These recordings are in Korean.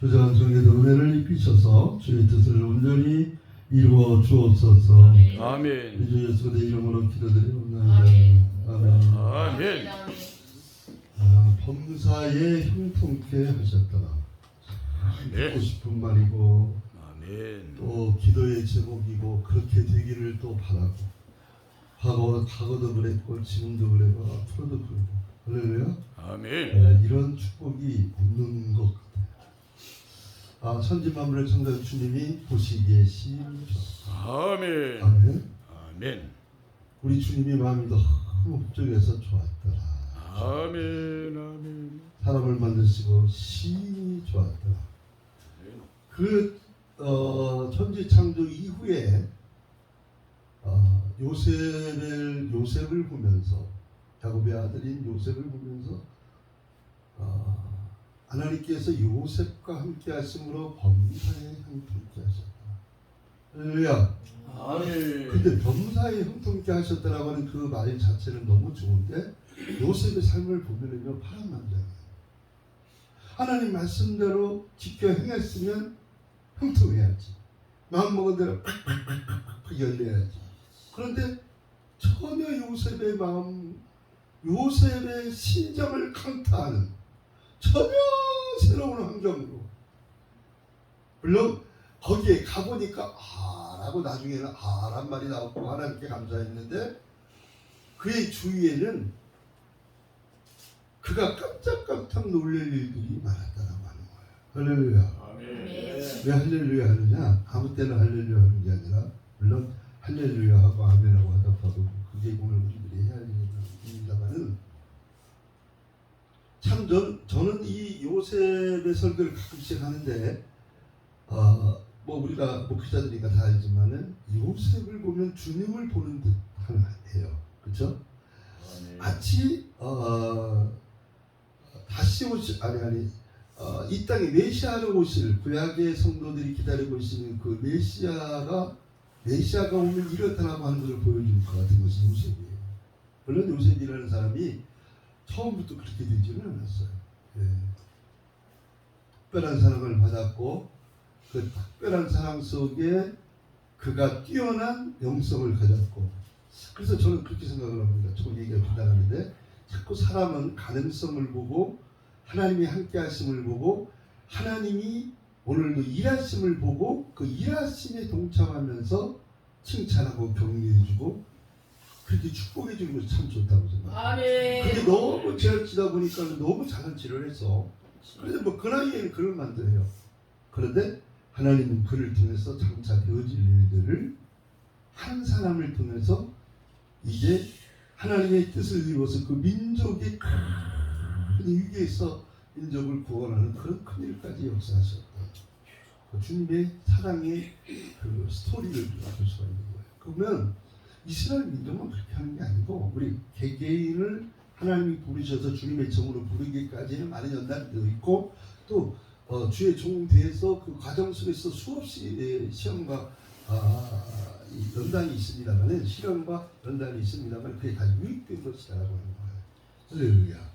부정한 성에도 은혜를 입히셔서 주의 뜻을 온전히 이루어 주옵소서. 아멘. 주 예수 의 이름으로 기도드리옵나이다. 아멘. 아멘. 아멘. 아, 범사에 형통케. 듣고 네. 싶은 말이고 아멘. 또 기도의 제목이고 그렇게 되기를 또 바라고 과거 과거도 그랬고 지금도 그래고 앞으로도 그러고 할렐루야. 아멘. 네, 이런 축복이 없는 것같 아, 천지 만물을 창조한 주님이 보시기에 시인이셔. 아멘. 아멘. 아멘. 우리 주님이 마음이 너무 흡족해서 좋았더라. 아멘. 아멘. 사람을 만드시고 시인이 좋았더라. 그 어, 천지 창조 이후에 어, 요셉을 요셉을 보면서 야곱의 아들인 요셉을 보면서 어, 하나님께서 요셉과 함께 하심으로 범사에 형통케 하셨다. 할렐루야. 아멘. 근데 범사에 형통케 하셨다라고 하는 그 말 자체는 너무 좋은데 요셉의 삶을 보면은요 파란만장이에요. 하나님 말씀대로 지켜 행했으면 형통해야지. 마음 먹은 대로 팍팍팍팍 열려야지. 그런데 전혀 요셉의 마음, 요셉의 심정을 강타하는 전혀 새로운 환경으로 물론 거기에 가보니까 아 라고 나중에는 아란 말이 나오고 하나님께 감사했는데 그의 주위에는 그가 깜짝깜짝 놀랄 일들이 많았다라고 하는 거예요. 할렐루야. 왜 할렐루야 하느냐? 아무 때나 할렐루야 하는 게 아니라 물론 할렐루야 하고 아멘하고 하답하고 그게 오늘 우리들이 해야 할 일입니다만은 참 전, 저는 이 요셉의 설교를 가끔씩 하는데 어, 뭐 우리가 목회자들이니까 다 알지만은 요셉을 보면 주님을 보는 듯 해요. 그렇죠? 마치 어, 다시 오실 아니 아니 어, 이 땅에 메시아로 오실 구약의 성도들이 기다리고 있는 그 메시아가 메시아가 오면 이렇다라고 하는 것을 보여주는 것 같은 것이 요셉이에요. 물론 요셉이라는 사람이 처음부터 그렇게 되지는 않았어요. 예. 특별한 사랑을 받았고 그 특별한 사랑 속에 그가 뛰어난 영성을 가졌고 그래서 저는 그렇게 생각을 합니다. 저 얘기가 비난하는데 자꾸 사람은 가능성을 보고 하나님이 함께 하심을 보고 하나님이 오늘도 일하심을 보고 그 일하심에 동참하면서 칭찬하고 격려해주고 그렇게 축복해 주는 것이 참 좋다고 생각해요. 아멘. 너무 지나치다 보니까 너무 장난치를 해서 그래서 뭐 그 나이에는 그럴 만도 해요. 그런데 하나님은 그를 통해서 장차 되어질 일들을 한 사람을 통해서 이제 하나님의 뜻을 이루어서 그 민족의 큰 위기에서 민족을 구원하는 그런 큰 일까지 역사하셨다. 그 주님의 사랑의 그 스토리를 볼 수가 있는 거예요. 그러면 이스라엘 민족만 그렇게 하는 게 아니고 우리 개개인을 하나님이 부르셔서 주님의 정으로 부르기까지는 많은 연단도 있고 또 어, 주의 종 뒤에서 그 과정 속에서 수없이 의 시험과 아, 이 연단이 있습니다만은 시련과 연단이 있습니다만 그게 다 유익된 것이다라고 하는 거예요. 할렐루야.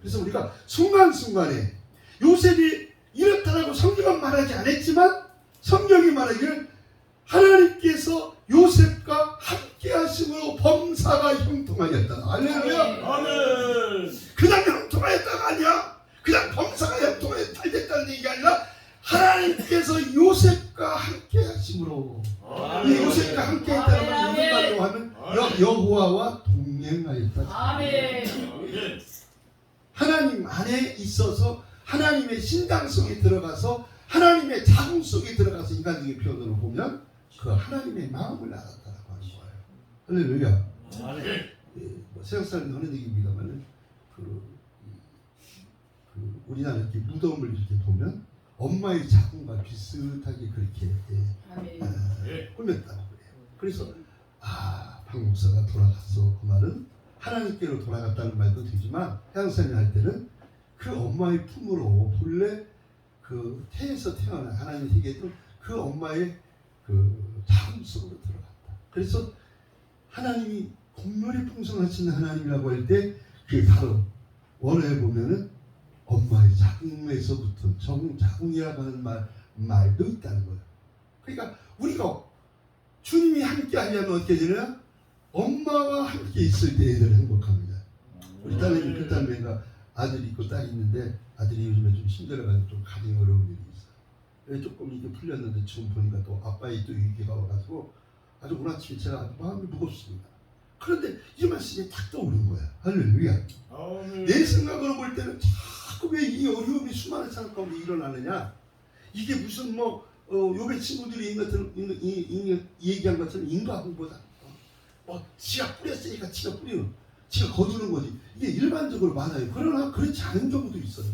그래서 우리가 순간순간에 요셉이 이렇다라고 성경은 말하지 않았지만 성경이 말하기를 하나님께서 요셉과 함께 하심으로 범사가 형통하였다. 할렐루야. 아멘. 그냥 형통하였다가 아니야. 그냥 범사가 형통하여 탈됐다는 얘기가 아니라 하나님께서 요셉과 함께 하심으로 이 요셉과 함께 했다는 걸 무슨 말로 하면 여, 여호와와 동행하였다. 아멘. 하나님 안에 있어서 하나님의 신당 속에 들어가서 하나님의 자궁 속에 들어가서 인간적인 표현으로 보면 그 하나님의 마음을 알았다라고 하는 거예요. 할렐루야. 예, 뭐 세상 사람은 하는 얘기입니다만은 그, 이- 그 우리나라 이렇게 무덤을 이렇게 보면 엄마의 자궁과 비슷하게 그렇게 예. 아, 예. 꾸몄다고 그래요. 그래서 아, 박 목사가 돌아갔어. 그 말은 하나님께로 돌아갔다는 말도 되지만 해양사님 할 때는 그 엄마의 품으로 본래 그 태에서 태어난 하나님의 세계도 그 엄마의 그 자궁 속으로 들어갔다. 그래서 하나님이 공멸이 풍성하신 하나님이라고 할 때 그게 바로 원어에 보면은 엄마의 자궁에서부터 정 자궁이라고 하는 말 말도 있다는 거예요. 그러니까 우리가 주님이 함께 하려면 어떻게 되냐? 엄마와 함께 있을 때 애들은 행복합니다. 우리 딸내미 그 딸내미가 아들이 있고 딸이 있는데 아들이 요즘에 좀 힘들어가지고 좀 가정이 어려운 일이 있어요. 조금 이게 풀렸는데 지금 보니까 또 아빠의 또 위기가 와가지고 아주 아침에 제가 마음이 무겁습니다. 그런데 이 말씀이 탁 떠오른 거야. 할렐루야. 내 생각으로 볼 때는 자꾸 왜 이 어려움이 수많은 사람 가운데 일어나느냐? 이게 무슨 뭐 어, 요배 친구들이 인 것처럼 인, 인, 인, 얘기한 것처럼 인과응보다 어, 뭐 지가 뿌렸으니까 지가 뿌리는 지가 거두는 거지 이게 일반적으로 많아요. 그러나 그렇지 않은 경우도 있어요.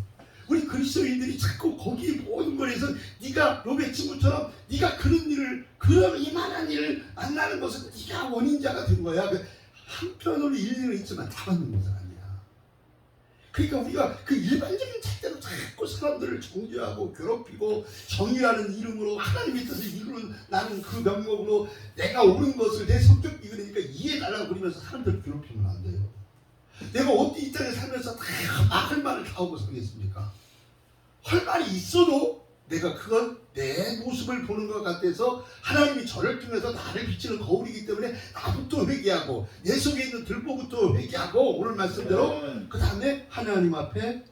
우리 그리스도인들이 자꾸 거기 모든 거에서 네가 요배 친구처럼 네가 그런 일을 그런 이만한 일을 안 나는 것은 네가 원인자가 된 거야. 그 한편으로 일리는 있지만 다 맞는 것은 아니야. 그러니까 우리가 그 일반적인 잣대로 자꾸 사람들을 정죄하고 괴롭히고 정의라는 이름으로 하나님의 뜻을 이루는 나는 그 명목으로 내가 옳은 것을 내 성격 이그러니까 이해달라고 그러면서 사람들을 괴롭히면 안 돼요. 내가 어디 이 땅에 살면서 다 막을 말을 다 하고 살겠습니까? 할 말이 있어도 내가 그건 내 모습을 보는 것 같아서 하나님이 저를 통해서 나를 비치는 거울이기 때문에 나부터 회개하고 내 속에 있는 들보부터 회개하고 오늘 말씀대로 그 다음에 하나님 앞에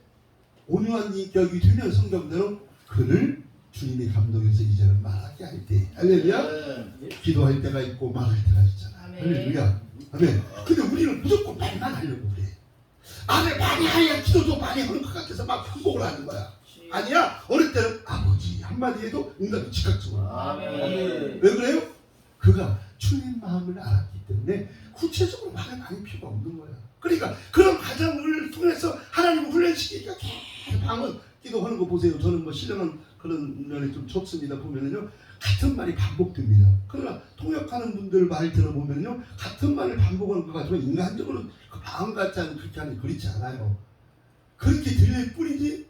온유한 인격이 되면 성경대로 그를 주님이 감동해서 이제는 말하게 할 때. 할렐루야. 기도할 때가 있고 말할 때가 있잖아. 아멘. 할렐루야. 아멘. 근데 우리는 무조건 말만 하려고 그래. 말을 많이 해야 기도도 많이 하는 것 같아서 막 반복을 하는 거야 아니야 어릴 때는 아버지 한마디 해도 응답이 즉각적으로 아멘. 왜 그래요? 그가 주님 마음을 알았기 때문에 구체적으로 말을 많이 필요가 없는 거야. 그러니까 그런 과정을 통해서 하나님을 훈련시키니까 계속 방언 기도하는 거 보세요. 저는 뭐 신령한 그런 면이 좀 좋습니다. 보면은요 같은 말이 반복됩니다. 그러나 통역하는 분들 말 들어보면요 같은 말을 반복하는 것 같지만 인간적으로 그 방언 같지 않은 그렇게 하는 그렇지 않아요. 그렇게 들릴 뿐이지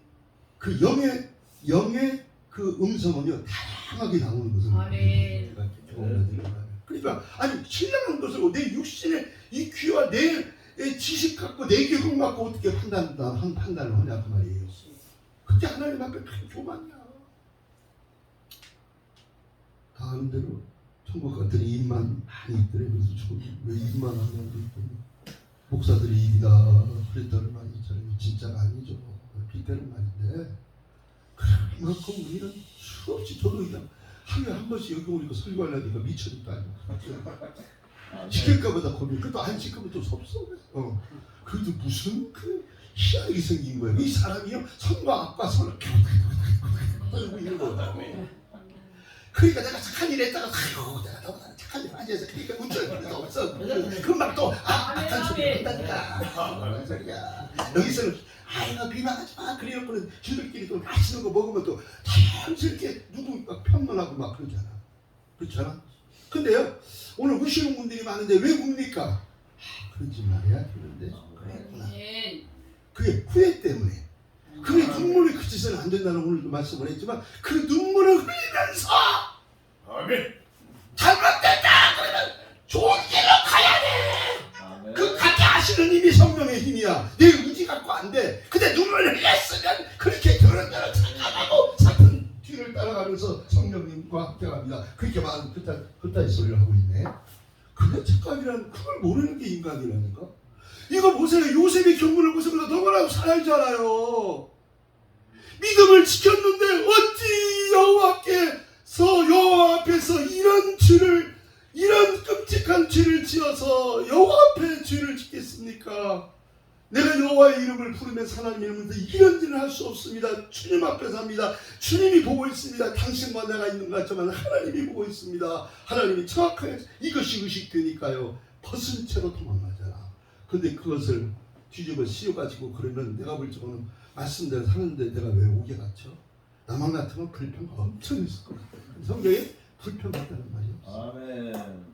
그 영의 영의 그 음성은요 다양하게 나오는 것을 아멘. 드리는 거예요. 그러니까 아니 신령한 것을 내 육신의 이 귀와 내, 내 지식 갖고 내 경험 갖고 어떻게 판단 한 판단을 하냐 그 말이에요. 그게 하나님 앞에 큰 교만이야. 다 아는 대로 천국 같은 입만 많이 있더래 그래서 저왜 입만 하냐고 목사들이 입이다 그랬다는 말이 있잖아요. 진짜가 아니죠. 빗대는 말인데 그만큼 우리는 수없이 저도 그냥 하루에 한 번씩 여기 오니까 설교하려니까 미쳐니까 아니고 시킬까 보다 고민 그것도 안 시키면 또 섭섭해. 어. 그래도 무슨 그 희한하게 생긴 거예요. 이 사람이요. 선과 악과 선을 떨고 있는 거예요. 그러니까 내가 착한 일 했다가 아이고 내가 너무 착한 일 많이 해서 그러니까 우쭐 필요도 없어. 금방 또 아, 악한 소리 한다니까. 무슨 소리야. 여기서는 아이고 비방하지 마. 그래놓고는 지들끼리 또 맛있는 거 먹으면 또 자연스럽게 누구 막 평론하고 막 그러잖아. 그렇잖아? 근데요 오늘 우시는 분들이 많은데 왜 웁니까? 아, 그러지 말아야 되는데. 그랬구나. 아멘. 그게 후회 때문에. 그게 눈물이 그치서는 안 된다는 오늘도 말씀을 했지만 그 눈물을 흘리면서 아멘. 잘못됐다! 그러면 좋은 길로 가야 돼! 그 가게 하시는 힘이 성령의 힘이야. 내 갖고 안 돼. 근데 눈물을 흘렸으면 그렇게 저런저런 착각하고 사탄 뒤를 따라가면서 성령님과 합격합니다. 그렇게 많은 그따, 그따위 소리를 하고 있네. 그게 착각이라는 그걸 모르는 게 인간이라니까. 이거 보세요. 요셉의 경문을 보세요. 너무나 잘 알잖아요. 믿음을 지켰는데 어찌 여호와께서 여호와 앞에서 이런 죄를 이런 끔찍한 죄를 지어서 여호와 앞에 죄를 짓겠습니까? 내가 여호와의 이름을 부르면서 하나님 이름으로 이런 일을 할 수 없습니다. 주님 앞에서 합니다. 주님이 보고 있습니다. 당신과 내가 있는 것 같지만 하나님이 보고 있습니다. 하나님이 정확하게 이것이 의식되니까요. 벗은 채로 도망가잖아. 근데 그것을 뒤집어 씌워가지고 그러면 내가 볼 적은 말씀대로 사는데 내가 왜 오게 갇혀? 나만 같으면 불평가 엄청 있을 것 같아. 성경에 불평 같다는 말이 없어. 아멘.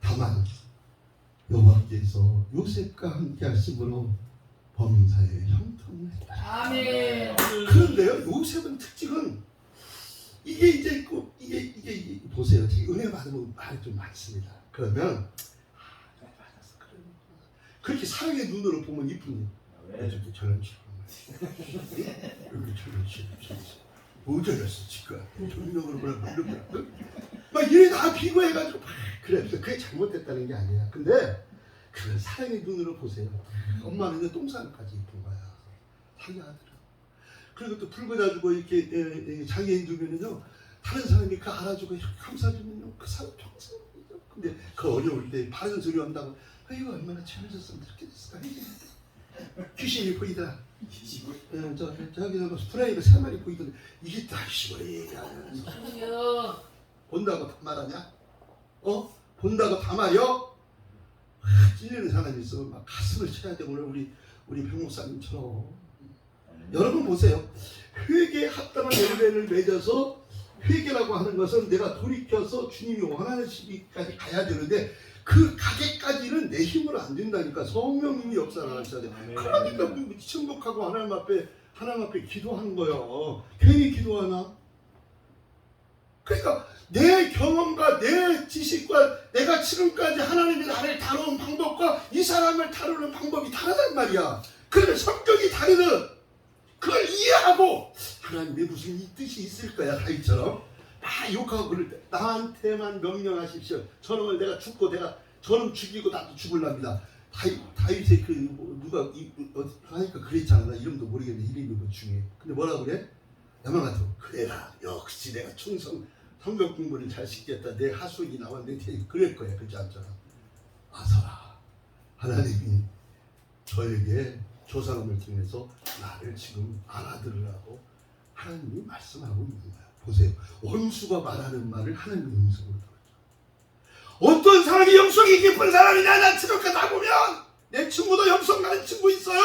다만 여호와께서 요셉과 함께 하심으로 범사에 형통을. 아멘. 그런데요, 요셉은 특징은 이게 이제 그 이게 이게, 이게 보세요. 되게 은혜 받으면 말이 좀 많습니다. 그러면 아, 받았어. 그러는구나. 그렇게 사랑의 눈으로 보면 이쁘니. 네. 왜 저렇게 저런 식으로 그렇지 그렇지 그렇지 모자랐어 지금 정력으로 뭐라 부르더라 막 이래 다 비교해가지고 막 그래 그래서 그게 잘못됐다는 게 아니야 근데 그걸 사랑의 눈으로 보세요 엄마는 이제 똥산까지 입은 거야 자기 아들은 그리고 또 불거다주고 이렇게 에, 에, 장애인 주변은요 다른 사람이 그 알아주고 이렇게 감싸주면요 그 사람 평생. 근데 그 어려울 때 바른 소리 한다고 아이고 얼마나 죄를 졌으면 이렇게 됐을까 귀신이 보이더라 어, 저, 저기서 뭐 스프레이가 세 마리 보이던데 이게 다 시골이야 아니요. 본다고 다 말하냐? 어? 본다고 다 말이여? 아, 찔리는 사람이 있어. 막 가슴을 쳐야 돼. 오늘 우리 우리 병목사님처럼. 여러분 보세요. 회개에 합당한 열매를 맺어서 회개라고 하는 것은 내가 돌이켜서 주님이 원하는 시기까지 가야 되는데 그 가게까지는 내 힘으로 안 된다니까. 성령님이 역사를 하셔야 돼 그러니까 뭐 침묵하고 하나님 앞에 하나님 앞에 기도하는 거예요. 괜히 기도하나? 그러니까 내 경험과 내 지식과 내가 지금까지 하나님이 나를 다루는 방법과 이 사람을 다루는 방법이 다르단 말이야. 그러면 성격이 다르든 그걸 이해하고 하나님의 무슨 이 뜻이 있을 거야 다윗처럼 막 욕하고 그럴 때 나한테만 명령하십시오. 저놈을 내가 죽고 내가 저놈 죽이고 나도 죽을랍니다. 다윗 다윗의 그 뭐, 누가 이, 어, 하니까 그랬잖아. 나 이름도 모르겠는데 이름이 뭐 중요해. 근데 뭐라 그래? 같은 그래라 역시 내가 충성 성경 공부를 잘 시켰다. 내 하수인이 나왔는데 그럴 거야. 그렇지 않잖아. 아서라 하나님이 저에게 저 사람을 통해서 나를 지금 알아들으라고 하나님이 말씀하고 있는 거야. 보세요. 원수가 말하는 말을 하나님의 음성으로 들었죠. 어떤 사람이 영성이 깊은 사람이냐 난 지금까지 다 보면 내 친구도 영성 가는 친구 있어요.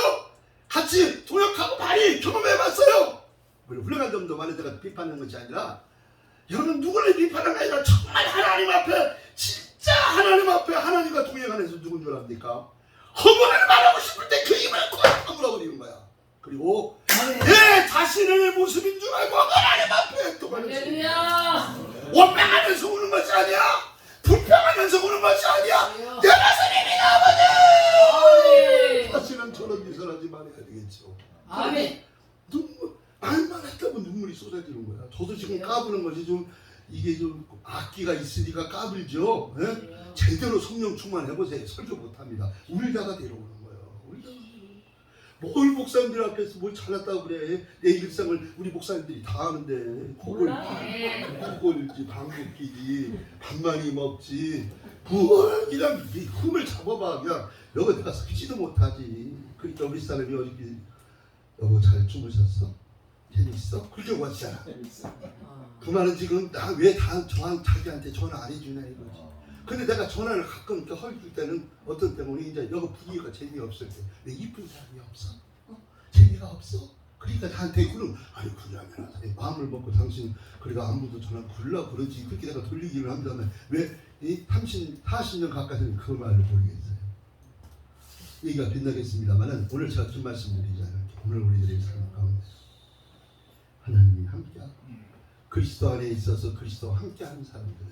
같이 동역하고 많이 경험해봤어요. 물론 훌륭한 점도 많은 데가 비판하는 것이 아니라 여러분 누구를 비판하는 게 아니라 정말 하나님 앞에 진짜 하나님 앞에 하나님과 동행하는 에서 누군 줄 압니까? 허물을 말하고 싶을 때 그 입을 꽉 물어버리는 거야. 그리고 내 자신의 모습인 줄 알고 하나님 앞에 할렐루야. 원망하면서 우는 것이 아니야. 불평하면서 우는 것이 아니야. 아니요. 내 가슴이 아멘. 사실은 저런 미소를 하지 말아야 되겠죠. 아멘. 눈물 말만 했다면 눈물이 쏟아지는 거야. 저도 지금 까부는 것이 좀 이게 좀 악기가 있으니까 까불죠. 예? 제대로 성령 충만해 보세요. 설교 못합니다. 울다가 내려오는 거예요. 울다가. 뭘 목사님들 앞에서 뭘 잘났다고 그래. 내 일상을 우리 목사님들이 다 아는데 그걸 몰라. 네. 꼴꼴지 방귀 끼지 밥많이 먹지 뭘 그냥 이 흠을 잡아봐 그냥 여보 내가 살지도 못하지 그러니까 우리 사람이 어저께 여보 잘 주무셨어? 재밌어? 그렇게 왔잖아. 그 말은 지금 나 왜다 저한 자기한테 전화 안 해주냐 이거지. 근데 내가 전화를 가끔 이렇게 헐줄 때는 어떤 때문에 이제 여보 분위기가 재미없을 때 내 이쁜 사람이 없어. 어? 재미가 없어. 그러니까 나한테 그럼 아니 그러면 내 마음을 먹고 당신 그러니까 아무도 전화 굴라 그러지. 그렇게 내가 돌리기를 한다면 왜이 30, 40년 가까이는 그 말을 모르겠어요. 얘기가 빗나겠습니다만은 오늘 제가 준 말씀드리자면 오늘 우리들의 삶 가운데 하나님이 함께하고 그리스도 안에 있어서 그리스도와 함께하는 사람들은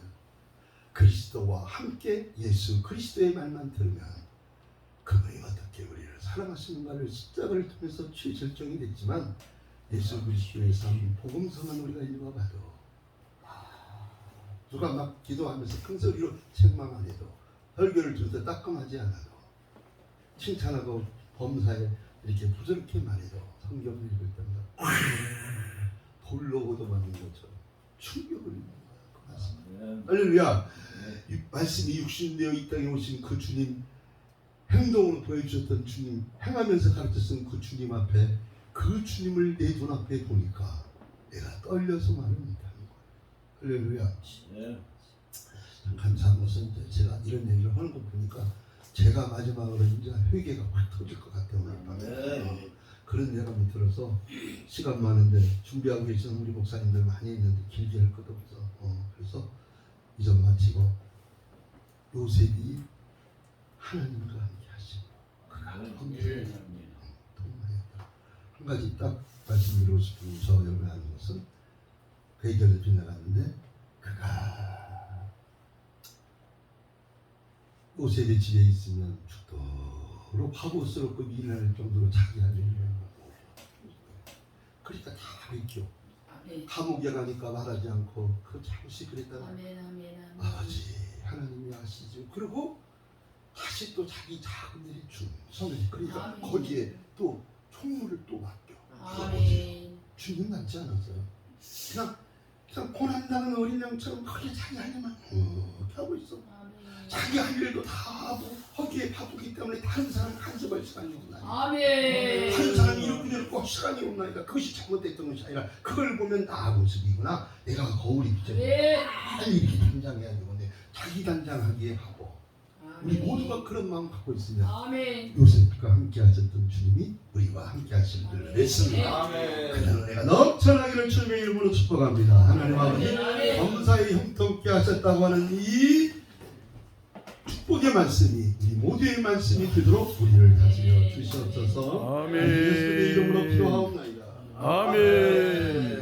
그리스도와 함께 예수 그리스도의 말만 들으면 그분이 어떻게 우리를 사랑하시는가를 십자가를 통해서 최절정이 됐지만 예수 그리스도의 삶 복음성은 우리가 읽어봐도 아, 누가 막 기도하면서 큰 소리로 책망 안 해도 설교를 들때 따끔하지 않아도 칭찬하고 범사에 이렇게 부드럽게 말해도 성경을 읽을 때마다 돌로 얻어맞는 것처럼 충격을 입는 거야 그 말씀. 할렐루야. 이 말씀이 육신되어 이 땅에 오신 그 주님 행동으로 보여주셨던 주님 행하면서 가르쳤던 그 주님 앞에 그 주님을 내 눈앞에 보니까 내가 떨려서 거야. 할렐루야. 참 감사한 것은 제가 이런 얘기를 하는 거 보니까 제가 마지막으로 이제 회개가 확 터질 것 같아요 밤에 그런 예감이 들어서 시간 많은데 준비하고 계시는 우리 목사님들 많이 있는데 길게 할 것도 없어 어, 그래서 이점 마치고 요셉이 하나님과 함께 하시고 그가 함께 동행하였다. 한 가지 딱 말씀드리고 싶은 저 여러분 하는 것은 그 얘기를 빗나갔는데 그가 요셉의 집에 있으면 죽도 록 화고스럽고 미련할 정도로 자기 아들을 그러니까 다. 아멘. 감옥에 가니까 말하지 않고 그 잠시 그랬다가 아멘. 아멘. 아멘. 아버지 하나님이 아시죠. 그리고 다시 또 자기 자금들이 충성을 그러니까 아멘. 거기에 또 총무를 또 맡겨. 아멘. 주님 낫지 않았어요. 그냥 고난당한 어린 양처럼 거기에 자기 할 일만 이렇게 하고 있어. 아멘. 자기 할 일도 다 하고 거기에 바쁘기 때문에 다른 사람 간섭할 시간이 없나요? 아멘. 다른 사람이 이렇게 이렇게 시간이 없나니까 그것이 잘못됐던 것이 아니라 그걸 보면 나 모습이구나. 내가 거울이 비춰져. 네. 빨리 이렇게 단장해야 되는데 자기 단장하기에 하고 우리. 모두가 그런 마음 갖고 있으면 아멘. 요셉과 함께 하셨던 주님이 우리와 함께 하실 줄 아멘. 믿습니다. 아멘. 그런 은혜가 넘쳐나기를 주님의 이름으로 축복합니다. 하나님 아버지 아멘. 범사에 형통케 하셨다고 하는 이 축복의 말씀이 우리 모두의 말씀이 되도록 우리를 다스려 주시옵소서. 아멘. 예수님의 이름으로 기도하옵나이다. 아멘.